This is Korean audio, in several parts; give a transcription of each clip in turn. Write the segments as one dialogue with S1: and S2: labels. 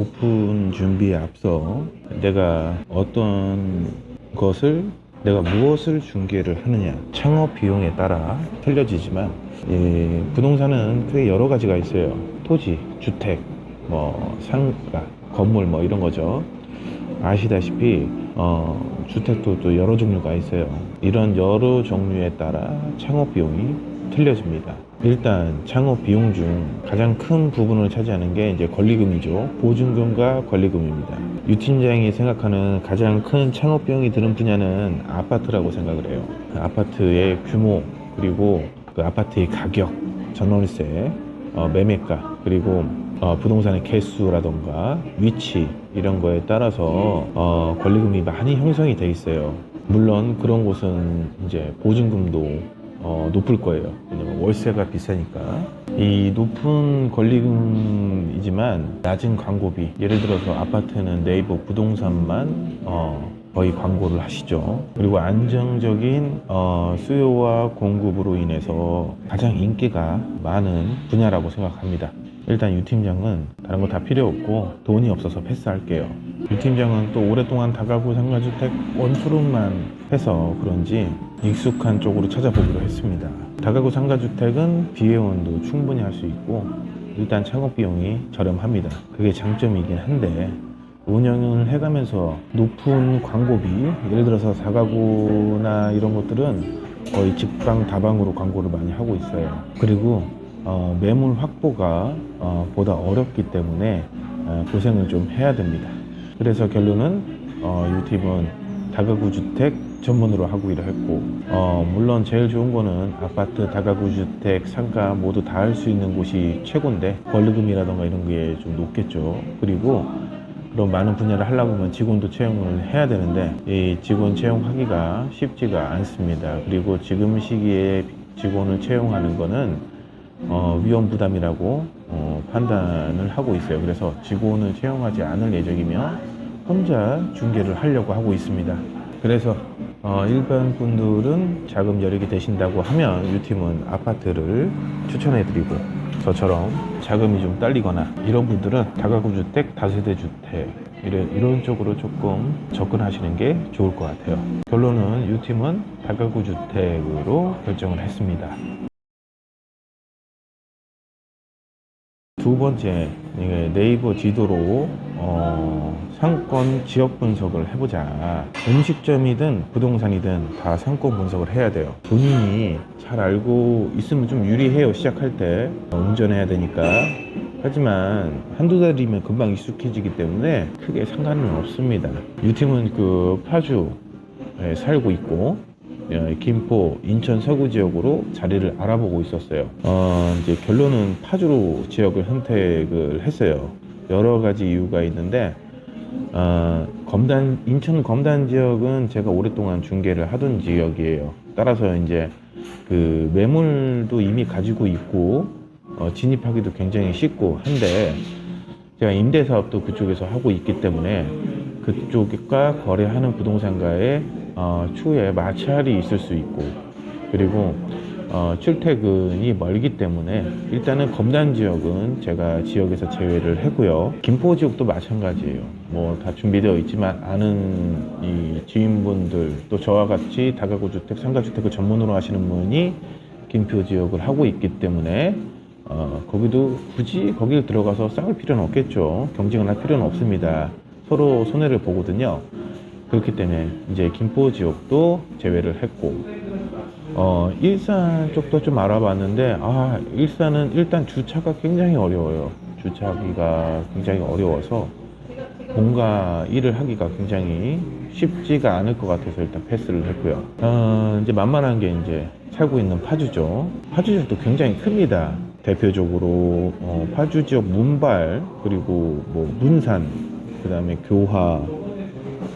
S1: 오픈 준비에 앞서 내가 어떤 것을 내가 무엇을 중개를 하느냐 창업 비용에 따라 틀려지지만 예, 부동산은 크게 여러 가지가 있어요. 토지, 주택, 뭐 상가, 건물 뭐 이런 거죠. 아시다시피 어, 주택도 또 여러 종류가 있어요. 이런 여러 종류에 따라 창업 비용이 틀려집니다. 일단 창업 비용 중 가장 큰 부분을 차지하는 게 이제 권리금이죠. 보증금과 권리금입니다. 유 팀장이 생각하는 가장 큰 창업 비용이 드는 분야는 아파트라고 생각을 해요. 아파트의 규모 그리고 그 아파트의 가격 전월세 어, 매매가 그리고 어, 부동산의 개수라던가 위치 이런 거에 따라서 어, 권리금이 많이 형성이 돼 있어요. 물론 그런 곳은 이제 보증금도 어, 높을 거예요. 왜냐면 월세가 비싸니까. 이 높은 권리금이지만 낮은 광고비. 예를 들어서 아파트는 네이버 부동산만 어, 거의 광고를 하시죠. 그리고 안정적인 어, 수요와 공급으로 인해서 가장 인기가 많은 분야라고 생각합니다. 일단 유 팀장은 다른 거 다 필요 없고 돈이 없어서 패스할게요. 유 팀장은 또 오랫동안 다가구 상가주택 원투룸만 해서 그런지 익숙한 쪽으로 찾아보기로 했습니다. 다가구 상가주택은 비회원도 충분히 할 수 있고 일단 창업 비용이 저렴합니다. 그게 장점이긴 한데 운영을 해가면서 높은 광고비 예를 들어서 사가구나 이런 것들은 거의 직방 다방으로 광고를 많이 하고 있어요 그리고 어, 매물 확보가 어, 보다 어렵기 때문에 어, 고생을 좀 해야 됩니다 그래서 결론은 어, 유팁은 다가구 주택 전문으로 하고 일을 했고 어, 물론 제일 좋은 거는 아파트 다가구 주택 상가 모두 다 할 수 있는 곳이 최고인데 권리금이라던가 이런 게 좀 높겠죠 그리고 그런 많은 분야를 하려고 하면 직원도 채용을 해야 되는데 이 직원 채용하기가 쉽지가 않습니다. 그리고 지금 시기에 직원을 채용하는 거는 어, 위험 부담이라고 어, 판단을 하고 있어요. 그래서 직원을 채용하지 않을 예정이며 혼자 중개를 하려고 하고 있습니다. 그래서 어, 일반 분들은 자금 여력이 되신다고 하면 유팀은 아파트를 추천해드리고 저처럼 자금이 좀 딸리거나 이런 분들은 다가구 주택, 다세대 주택 이런, 이런 쪽으로 조금 접근하시는 게 좋을 것 같아요. 결론은 유팀은 다가구 주택으로 결정을 했습니다. 두 번째 네이버 지도로 어, 상권 지역 분석을 해보자. 음식점이든 부동산이든 다 상권 분석을 해야 돼요. 본인이 잘 알고 있으면 좀 유리해요 시작할 때. 어, 운전해야 되니까. 하지만 한두 달이면 금방 익숙해지기 때문에 크게 상관은 없습니다. 유팀은 그 파주에 살고 있고 예, 김포, 인천 서구 지역으로 자리를 알아보고 있었어요. 어, 이제 결론은 파주로 지역을 선택을 했어요. 여러 가지 이유가 있는데, 어, 검단, 인천 검단 지역은 제가 오랫동안 중개를 하던 지역이에요. 따라서 이제 그 매물도 이미 가지고 있고, 어, 진입하기도 굉장히 쉽고 한데, 제가 임대 사업도 그쪽에서 하고 있기 때문에 그쪽과 거래하는 부동산가의 어, 추후에 마찰이 있을 수 있고 그리고 어, 출퇴근이 멀기 때문에 일단은 검단 지역은 제가 지역에서 제외를 했고요. 김포 지역도 마찬가지예요. 뭐 다 준비되어 있지만 아는 이 지인분들 또 저와 같이 다가구 주택, 상가 주택을 전문으로 하시는 분이 김포 지역을 하고 있기 때문에 어, 거기도 굳이 거기를 들어가서 싸울 필요는 없겠죠. 경쟁을 할 필요는 없습니다. 서로 손해를 보거든요. 그렇기 때문에 이제 김포 지역도 제외를 했고, 어, 일산 쪽도 좀 알아봤는데, 아, 일산은 일단 주차가 굉장히 어려워요. 주차하기가 굉장히 어려워서 뭔가 일을 하기가 굉장히 쉽지가 않을 것 같아서 일단 패스를 했고요. 어, 이제 만만한 게 이제 살고 있는 파주죠. 파주 지역도 굉장히 큽니다. 대표적으로 어, 파주 지역 문발 그리고 뭐 문산 그 다음에 교화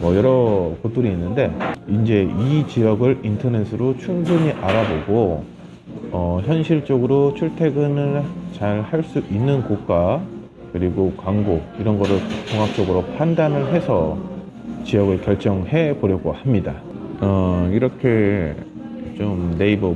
S1: 뭐 여러 곳들이 있는데 이제 이 지역을 인터넷으로 충분히 알아보고 어, 현실적으로 출퇴근을 잘 할 수 있는 곳과 그리고 광고 이런 거를 종합적으로 판단을 해서 지역을 결정해 보려고 합니다. 어, 이렇게 좀 네이버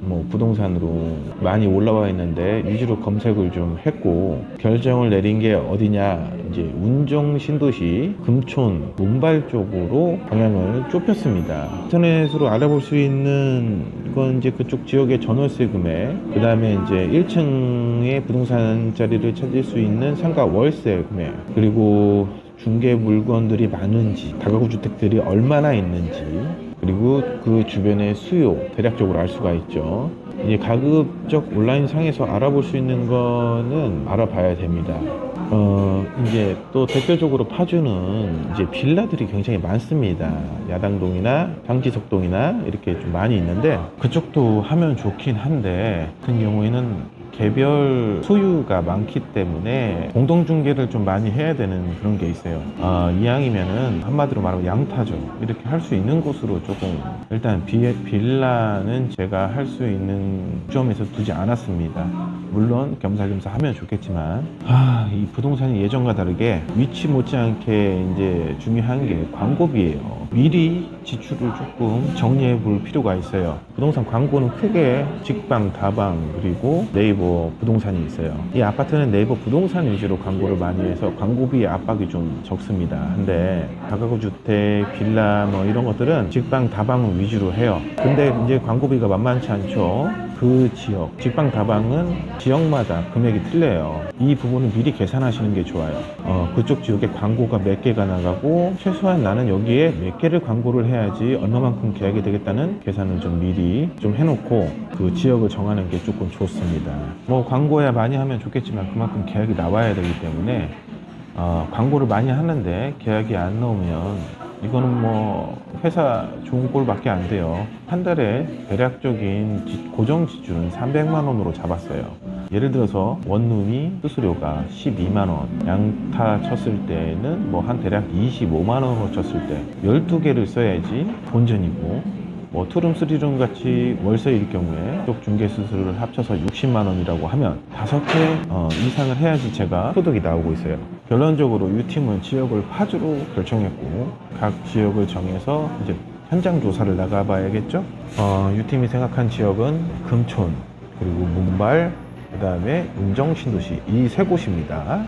S1: 뭐 부동산으로 많이 올라와 있는데 위주로 검색을 좀 했고 결정을 내린 게 어디냐 이제 운정 신도시 금촌 문발 쪽으로 방향을 좁혔습니다. 인터넷으로 알아볼 수 있는 건 이제 그쪽 지역의 전월세 금액, 그 다음에 이제 1층의 부동산 자리를 찾을 수 있는 상가 월세 금액, 그리고 중개 물건들이 많은지, 다가구 주택들이 얼마나 있는지, 그리고 그 주변의 수요 대략적으로 알 수가 있죠. 이제 가급적 온라인 상에서 알아볼 수 있는 거는 알아봐야 됩니다. 어, 이제 또 대표적으로 파주는 이제 빌라들이 굉장히 많습니다. 야당동이나 장지석동이나 이렇게 좀 많이 있는데 그쪽도 하면 좋긴 한데 같은 경우에는 개별 소유가 많기 때문에 공동 중개를 좀 많이 해야 되는 그런 게 있어요. 아, 이왕이면은 한마디로 말하면 양타죠. 이렇게 할 수 있는 곳으로 조금 일단 비, 빌라는 제가 할 수 있는 점에서 두지 않았습니다. 물론 겸사겸사 하면 좋겠지만 아, 이 부동산이 예전과 다르게 위치 못지않게 이제 중요한 게 광고비예요. 미리 지출을 조금 정리해 볼 필요가 있어요. 부동산 광고는 크게 직방, 다방 그리고 네이버 부동산이 있어요. 이 아파트는 네이버 부동산 위주로 광고를 많이 해서 광고비 압박이 좀 적습니다. 근데 다가구 주택, 빌라 뭐 이런 것들은 직방, 다방 위주로 해요. 근데 이제 광고비가 만만치 않죠. 그 지역, 직방 다방은 지역마다 금액이 틀려요. 이 부분은 미리 계산하시는 게 좋아요. 어, 그쪽 지역에 광고가 몇 개가 나가고 최소한 나는 여기에 몇 개를 광고를 해야지 얼마만큼 계약이 되겠다는 계산을 좀 미리 좀 해놓고 그 지역을 정하는 게 조금 좋습니다. 뭐 광고야 많이 하면 좋겠지만 그만큼 계약이 나와야 되기 때문에 어, 광고를 많이 하는데 계약이 안 나오면 이거는 뭐 회사 좋은 꼴밖에 안 돼요. 한 달에 대략적인 지- 고정 지출은 300만 원으로 잡았어요. 예를 들어서 원룸이 수수료가 12만 원, 양타 쳤을 때는 뭐 한 대략 25만 원으로 쳤을 때 12개를 써야지 본전이고 뭐 투룸 쓰리룸 같이 월세일 경우에 쪽 중개 수수료를 합쳐서 60만 원이라고 하면 다섯 개 어, 이상을 해야지 제가 소득이 나오고 있어요. 결론적으로 유팀은 지역을 파주로 결정했고 각 지역을 정해서 이제 현장 조사를 나가봐야겠죠. 어, 유팀이 생각한 지역은 금촌 그리고 문발 그 다음에 운정 신도시 이 세 곳입니다.